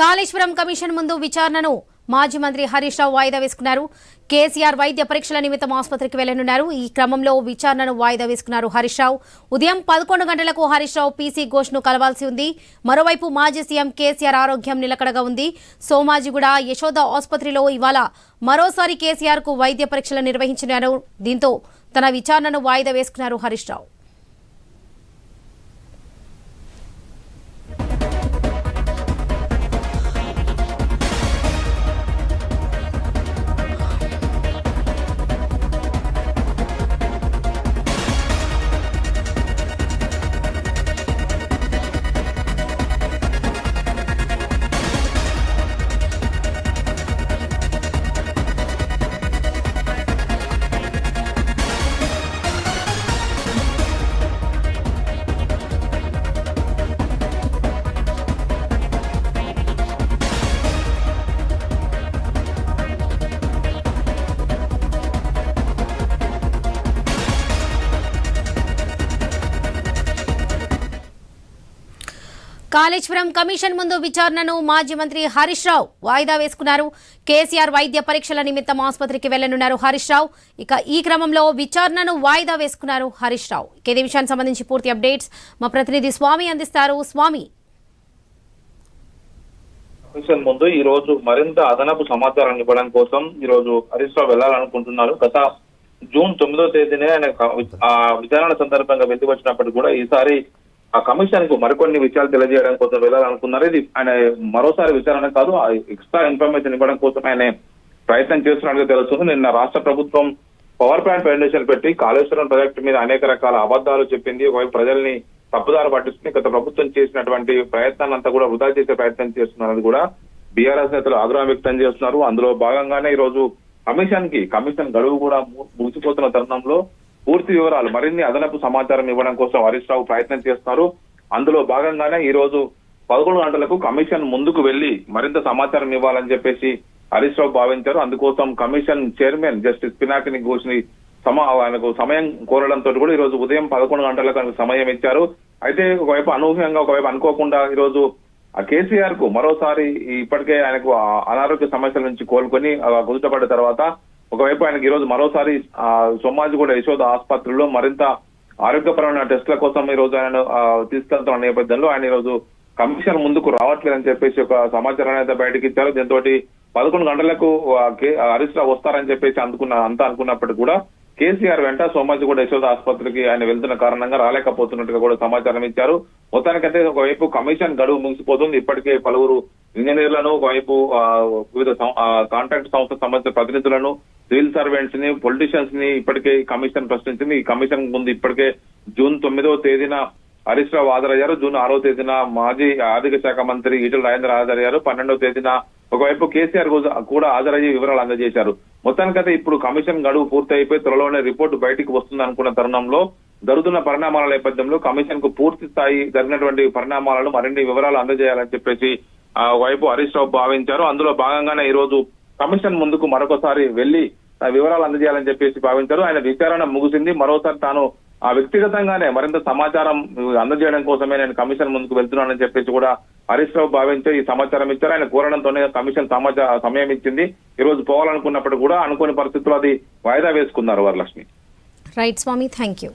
Kaleshwaram commission ముందు విచారణను మాజీ మంత్రి హరీష్ రావు వాయిదా వేసుకున్నారు. కేసీఆర్ వైద్య పరీక్షల నిమిత్తం ఆసుపత్రికి వెళ్ళనున్నారు. ఈ క్రమంలో విచారణను వాయిదా వేసుకున్నారు హరీష్ రావు. ఉదయం పదకొండు గంటలకు హరీష్ రావు పీసీ ఘోష్ను కలవాల్సి ఉంది. మరోవైపు మాజీ సీఎం కేసీఆర్ ఆరోగ్యం నిలకడగా ఉంది. సోమాజిగూడ యశోద ఆసుపత్రిలో ఇవాళ మరోసారి కేసీఆర్కు వైద్య పరీక్షలు నిర్వహించినారు. దీంతో తన విచారణను వాయిదా వేసుకున్నారు హరీష్ రావు. కాళేశ్వరం కమిషన్ ముందు విచారణను మాజీ మంత్రి హరీష్ రావు వాయిదా వేసుకున్నారు. కేసీఆర్ వైద్య పరీక్షల నిమిత్తం ఆసుపత్రికి వెళ్ళనున్నారు హరీష్ రావు. ఇక ఈ క్రమంలో విచారణను వాయిదా వేసుకున్నారు హరీష్ రావు. ఇక ఇదే విషయానికి సంబంధించి పూర్తి అప్డేట్స్ మా ప్రతినిధి స్వామి అందిస్తారు. స్వామి. కమిషన్ ముందు ఈ రోజు మరింత అదనపు సమాచారం ఇవ్వడం కోసం ఈ రోజు హరీష్ రావు వెళ్ళాలనుకుంటున్నారు. గత జూన్ తొమ్మిదో తేదీనే ఆయన విచారణ సందర్భంగా వెళ్ళి వచ్చినప్పటికీ కూడా ఈసారి ఆ కమిషన్కు మరికొన్ని విషయాలు తెలియజేయడం కోసం వెళ్ళాలనుకున్నారు. ఇది ఆయన మరోసారి విచారణ కాదు ఆ ఎక్స్ట్రా ఇన్ఫర్మేషన్ ఇవ్వడం కోసం ఆయన ప్రయత్నం చేస్తున్నట్టుగా తెలుస్తుంది. నిన్న రాష్ట్ర ప్రభుత్వం పవర్ ప్లాంట్ ఫౌండేషన్ పెట్టి కాళేశ్వరం ప్రాజెక్టు మీద అనేక రకాల అబద్ధాలు చెప్పింది. ఒకవైపు ప్రజల్ని తప్పుదారు పట్టిస్తుంది. గత ప్రభుత్వం చేసినటువంటి ప్రయత్నాలంతా కూడా వృధా చేసే ప్రయత్నం చేస్తున్నారని కూడా బీఆర్ఎస్ నేతలు ఆగ్రహం వ్యక్తం చేస్తున్నారు. అందులో భాగంగానే ఈ రోజు కమిషన్కి కమిషన్ గడువు కూడా ముగిసిపోతున్న తరుణంలో పూర్తి వివరాలు మరిన్ని అదనపు సమాచారం ఇవ్వడం కోసం హరీష్ రావు ప్రయత్నం చేస్తున్నారు. అందులో భాగంగానే ఈ రోజు పదకొండు గంటలకు కమిషన్ ముందుకు వెళ్ళి మరింత సమాచారం ఇవ్వాలని చెప్పేసి హరీష్ రావు భావించారు. అందుకోసం కమిషన్ చైర్మన్ జస్టిస్ పినాకిని ఘోష్ని సమా ఆయనకు సమయం కోరడంతో కూడా ఈ రోజు ఉదయం పదకొండు గంటలకు ఆయనకు సమయం ఇచ్చారు. అయితే ఒకవైపు అనూహ్యంగా ఒకవైపు అనుకోకుండా ఈ రోజు ఆ కేసీఆర్కు మరోసారి ఇప్పటికే ఆయనకు అనారోగ్య సమస్యల నుంచి కోలుకొని ఆ కుదుటపడ్డ తర్వాత ఒకవైపు ఆయనకి ఈ రోజు మరోసారి ఆ సోమాజిగూడ యశోద ఆసుపత్రిలో మరింత ఆరోగ్యపరమైన టెస్టుల కోసం ఈ రోజు ఆయన తీసుకెళ్తున్న నేపథ్యంలో ఆయన ఈరోజు రోజు కమిషన్ ముందుకు రావట్లేదని చెప్పేసి ఒక సమాచారాన్ని అయితే బయటకి ఇచ్చారు. దీంతో పదకొండు గంటలకు అరిస్ట్రా వస్తారని చెప్పేసి అందుకున్న అంతా అనుకున్నప్పటికీ కూడా కేసీఆర్ వెంట సోమాజిగూడ యశోద ఆసుపత్రికి ఆయన వెళ్తున్న కారణంగా రాలేకపోతున్నట్టుగా కూడా సమాచారం ఇచ్చారు. మొత్తానికైతే ఒకవైపు కమిషన్ గడువు ముగిసిపోతుంది. ఇప్పటికే పలువురు ఇంజనీర్లను ఒకవైపు ఆ, వివిధ కాంట్రాక్ట్ సంస్థ సంబంధించిన ప్రతినిధులను సివిల్ సర్వెంట్స్ని పొలిటీషియన్స్ని ఇప్పటికే కమిషన్ ప్రశ్నించింది. ఈ కమిషన్ ముందు ఇప్పటికే జూన్ తొమ్మిదవ తేదీన హరీష్ రావు హాజరయ్యారు. జూన్ ఆరో తేదీన మాజీ ఆర్థిక శాఖ మంత్రి ఈటల రాజేంద్ర హాజరయ్యారు. పన్నెండవ తేదీన ఒకవైపు కేసీఆర్ కూడా- హాజరయ్యి వివరాలు అందజేశారు. మొత్తానికైతే ఇప్పుడు కమిషన్ గడువు పూర్తి అయిపోయి త్వరలోనే రిపోర్టు బయటికి వస్తుంది అనుకున్న తరుణంలో జరుగుతున్న పరిణామాల నేపథ్యంలో కమిషన్కు పూర్తి స్థాయి జరిగినటువంటి పరిణామాలను మరిన్ని వివరాలు అందజేయాలని చెప్పేసి ఆ వైపు హరీష్ రావు భావించారు. అందులో భాగంగానే ఈ రోజు కమిషన్ ముందుకు మరొకసారి వెళ్ళి వివరాలు అందజేయాలని చెప్పేసి భావించారు. ఆయన విచారణ ముగిసింది. మరోసారి తాను ఆ వ్యక్తిగతంగానే మరింత సమాచారం అందజేయడం కోసమే నేను కమిషన్ ముందుకు వెళ్తున్నానని చెప్పేసి కూడా హరీష్ రావు భావించి ఈ సమాచారం ఇచ్చారు. ఆయన కోరడంతోనే కమిషన్ సమాచార సమయం ఇచ్చింది. ఈ రోజు పోవాలనుకున్నప్పుడు కూడా అనుకోని పరిస్థితుల్లో అది వాయిదా వేసుకున్నారు Varalakshmi. Right Swamy thank you.